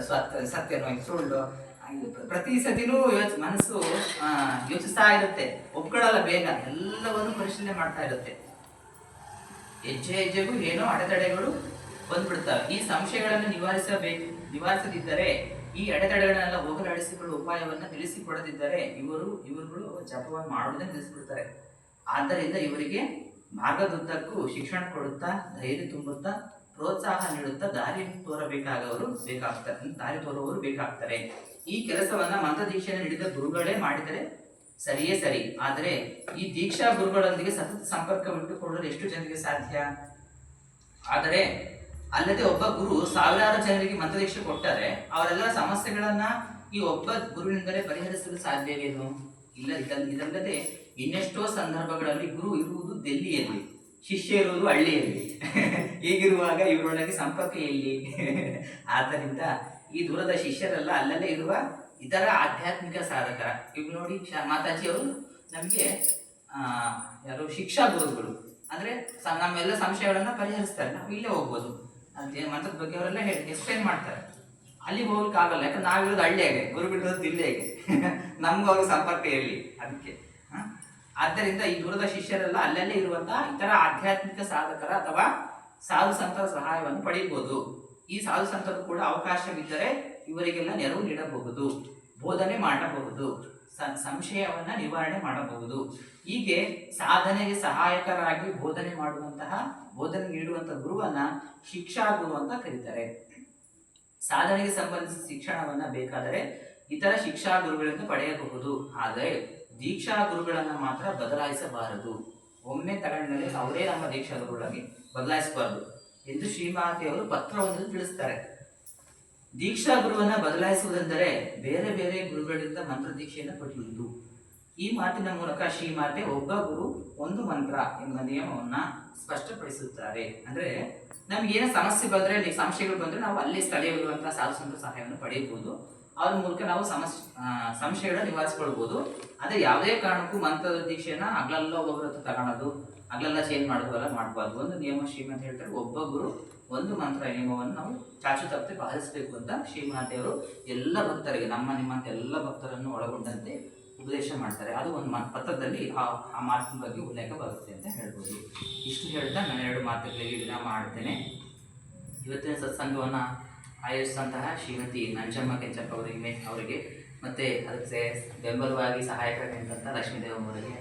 ಸ- ಸತ್ಯನೋ ಸುಳ್ಳು ಪ್ರತಿ ಸತಿನೂ ಯೋಚ, ಮನಸ್ಸು ಯೋಚಿಸ್ತಾ ಇರುತ್ತೆ. ಒಪ್ಕೊಳ್ಳಲ್ಲ ಬೇಗ, ಎಲ್ಲವನ್ನು ಪರಿಶೀಲನೆ ಮಾಡ್ತಾ ಇರುತ್ತೆ. ಹೆಜ್ಜೆ ಹೆಜ್ಜೆಗೂ ಏನೋ ಅಡೆತಡೆಗಳು ಬಂದ್ಬಿಡ್ತವೆ. ಈ ಸಂಶಯಗಳನ್ನು ನಿವಾರಿಸಬೇಕು, ನಿವಾರಿಸದಿದ್ದರೆ, ಈ ಅಡೆತಡೆಗಳನ್ನೆಲ್ಲ ಹೋಗಲಾಡಿಸಿಕೊಳ್ಳುವ ಉಪಾಯವನ್ನು ತಿಳಿಸಿಕೊಡದಿದ್ದರೆ, ಇವರು, ಇವರುಗಳು ಜಪವನ್ನು ಮಾಡುವುದನ್ನು ನಿಲ್ಲಿಸ್ಬಿಡ್ತಾರೆ ಆದ್ದರಿಂದ ಇವರಿಗೆ ಮಾರ್ಗದುದ್ದಕ್ಕೂ ಶಿಕ್ಷಣ ಕೊಡುತ್ತಾ, ಧೈರ್ಯ ತುಂಬುತ್ತಾ ಪ್ರೋತ್ಸಾಹ ನೀಡುತ್ತಾ ದಾರಿ ತೋರಬೇಕಾದವರು ಬೇಕಾಗ್ತಾರೆ. ದಾರಿ ತೋರುವವರು ಬೇಕಾಗ್ತಾರೆ. ಈ ಕೆಲಸವನ್ನ ಮಂತ್ರದೀಕ್ಷೆಯನ್ನು ನೀಡಿದ ಗುರುಗಳೇ ಮಾಡಿದರೆ ಸರಿಯೇ ಸರಿ. ಆದರೆ ಈ ದೀಕ್ಷಾ ಗುರುಗಳೊಂದಿಗೆ ಸತತ ಸಂಪರ್ಕವಿಟ್ಟುಕೊಳ್ಳಲು ಎಷ್ಟು ಜನರಿಗೆ ಸಾಧ್ಯ? ಆದರೆ ಅಲ್ಲದೆ ಒಬ್ಬ ಗುರು ಸಾವಿರಾರು ಜನರಿಗೆ ಮಂತ್ರದೀಕ್ಷೆ ಕೊಟ್ಟರೆ ಅವರೆಲ್ಲ ಸಮಸ್ಯೆಗಳನ್ನ ಈ ಒಬ್ಬ ಗುರುವಿನಿಂದಲೇ ಪರಿಹರಿಸಲು ಸಾಧ್ಯವೇನು? ಇಲ್ಲ, ಇದಲ್- ಇದಲ್ಲದೆ ಇನ್ನೆಷ್ಟೋ ಸಂದರ್ಭಗಳಲ್ಲಿ ಗುರು ಇರುವುದು ದೆಲ್ಲಿಯಲ್ಲಿ. ಶಿಷ್ಯ ಇರುವುದು ಹಳ್ಳಿಯಲ್ಲಿ. ಹೀಗಿರುವಾಗ ಇವರೊಳಗೆ ಸಂಪರ್ಕ ಎಲ್ಲಿ? ಆದ್ದರಿಂದ ಈ ದೂರದ ಶಿಷ್ಯರೆಲ್ಲ ಅಲ್ಲಲ್ಲೇ ಇರುವ ಇತರ ಆಧ್ಯಾತ್ಮಿಕ ಸಾಧಕರ. ಈಗ ನೋಡಿ ಮಾತಾಜಿ ಅವರು ನಮಗೆ ಯಾರು ಶಿಕ್ಷಾ ಗುರುಗಳು. ಅಂದ್ರೆ ನಮ್ಮೆಲ್ಲ ಸಂಶಯಗಳನ್ನ ಪರಿಹರಿಸ್ತಾರೆ. ನಾವು ಇಲ್ಲೇ ಹೋಗ್ಬೋದು. ಅದೇ ಮಂತ್ರದ ಬಗ್ಗೆ ಅವರೆಲ್ಲ ಹೇಳಿ ಎಕ್ಸ್ಪ್ಲೈನ್ ಮಾಡ್ತಾರೆ. ಅಲ್ಲಿಗೆ ಹೋಗ್ಲಿಕ್ಕೆ ಆಗಲ್ಲ. ಯಾಕಂದ್ರೆ ನಾವಿರೋದು ಹಳ್ಳಿಯಾಗೆ ಗುರುಗಳಿರೋದು ಇಲ್ಲೇ ನಮ್ಗೂ ಅವ್ರಿಗೆ ಸಂಪರ್ಕ ಇರಲಿ ಅದಕ್ಕೆ? ಆದ್ದರಿಂದ ಈ ದೂರದ ಶಿಷ್ಯರೆಲ್ಲ ಅಲ್ಲಲ್ಲೇ ಇರುವಂತಹ ಇತರ ಆಧ್ಯಾತ್ಮಿಕ ಸಾಧಕರ ಅಥವಾ ಸಾಧು ಸಂತರ ಸಹಾಯವನ್ನು ಪಡೆಯಬಹುದು. ಈ ಸಾಧು ಸಂತರು ಕೂಡ ಅವಕಾಶವಿದ್ದರೆ ಇವರಿಗೆಲ್ಲ ನೆರವು ನೀಡಬಹುದು, ಬೋಧನೆ ಮಾಡಬಹುದು ಸಂಶಯವನ್ನ ನಿವಾರಣೆ ಮಾಡಬಹುದು. ಹೀಗೆ ಸಾಧನೆಗೆ ಸಹಾಯಕರಾಗಿ ಬೋಧನೆ ಮಾಡುವಂತಹ, ಬೋಧನೆ ನೀಡುವಂತಹ ಗುರುವನ್ನ ಶಿಕ್ಷಾ ಗುರು ಅಂತ ಕರೀತಾರೆ. ಸಾಧನೆಗೆ ಸಂಬಂಧಿಸಿದ ಶಿಕ್ಷಣವನ್ನ ಬೇಕಾದರೆ ಇತರ ಶಿಕ್ಷಾ ಗುರುಗಳಿಂದ ಪಡೆಯಬಹುದು. ಆದರೆ ದೀಕ್ಷಾ ಗುರುಗಳನ್ನ ಮಾತ್ರ ಬದಲಾಯಿಸಬಾರದು. ಒಮ್ಮೆ ತಗೊಂಡ್ಮೇಲೆ ಅವರೇ ನಮ್ಮ ದೀಕ್ಷಾ ಗುರುಗಳಾಗಿ ಬದಲಾಯಿಸಬಾರದು. ಎಂದು ಶ್ರೀಮಾತೆಯವರು ಪತ್ರವೊಂದನ್ನು ತಿಳಿಸ್ತಾರೆ. ದೀಕ್ಷಾ ಗುರುವನ್ನ ಬದಲಾಯಿಸುವುದೆಂದರೆ ಬೇರೆ ಬೇರೆ ಗುರುಗಳಿಂದ ಮಂತ್ರ ದೀಕ್ಷೆಯನ್ನು ಪಡೆಯುವುದು ಈ ಮಾತಿನ ಮೂಲಕ ಶ್ರೀಮಾತೆ ಒಬ್ಬ ಗುರು, ಒಂದು ಮಂತ್ರ ಎಂಬ ನಿಯಮವನ್ನ ಸ್ಪಷ್ಟಪಡಿಸುತ್ತಾರೆ. ಅಂದ್ರೆ ನಮ್ಗೆ ಏನೋ ಸಮಸ್ಯೆ ಬಂದ್ರೆ ಸಂಶಯಗಳು ಬಂದ್ರೆ ನಾವು ಅಲ್ಲಿ ಸ್ಥಳೀಯವಿರುವಂತಹ ಸಾಧು ಸಂತ ಸಹಾಯವನ್ನು ಪಡೆಯಬಹುದು. ಅವ್ರ ಮೂಲಕ ನಾವು ಸಮಸ್ಯೆ ಆ, ಸಂಶಯಗಳನ್ನ ನಿವಾರಿಸ್ಕೊಳ್ಬಹುದು ಅದೇ ಯಾವುದೇ ಕಾರಣಕ್ಕೂ ಮಂತ್ರದ ದೀಕ್ಷೆಯನ್ನ ಅಗ್ಲೆಲ್ಲ ಒಬ್ಬೊಬ್ಬರ ಹತ್ರ ತಗೊಳೋದು ಅಗ್ಲೆಲ್ಲ ಚೇಂಜ್ ಮಾಡೋದು ಎಲ್ಲ ಮಾಡಬಾರ್ದು ಒಂದು ನಿಯಮ ಶ್ರೀಮಂತ ಹೇಳ್ತಾರೆ. ಒಬ್ಬ ಗುರು ಒಂದು ಮಂತ್ರ ನಿಯಮವನ್ನು ನಾವು ಚಾಚು ತಪ್ಪದೆ ಪಾಲಿಸಬೇಕು ಅಂತ ಶ್ರೀಮಾತೆಯವರು ಎಲ್ಲ ಭಕ್ತರಿಗೆ ನಮ್ಮ ನಿಮ್ಮಂತ ಎಲ್ಲ ಭಕ್ತರನ್ನು ಒಳಗೊಂಡಂತೆ ಉಪದೇಶ ಮಾಡ್ತಾರೆ. ಅದು ಒಂದು ಪತ್ರದಲ್ಲಿ ಆ ಆ ಮಾತಿನ ಬಗ್ಗೆ ಉಲ್ಲೇಖ ಬರುತ್ತೆ ಅಂತ ಹೇಳ್ಬೋದು. ಇಷ್ಟು ಹೇಳ್ತಾ ನಾನು ಎರಡು ಮಾತುಗಳಿಗೆ ವಿರಾಮ ಮಾಡ್ತೇನೆ ಇವತ್ತಿನ ಸತ್ಸಂಗವನ್ನು ಆಯೋಜಿಸಿದಂತಹ ಶ್ರೀಮತಿ ನಂಜಮ್ಮ ಕೆಂಚಪ್ಪ ಅವರಿಗೆ ಅವರಿಗೆ ಮತ್ತು ಅದಕ್ಕೆ ಬೆಂಬಲವಾಗಿ ಸಹಾಯಕರಾಗಿದ್ದಂಥ ಲಕ್ಷ್ಮೀದೇವಮ್ಮವರಿಗೆ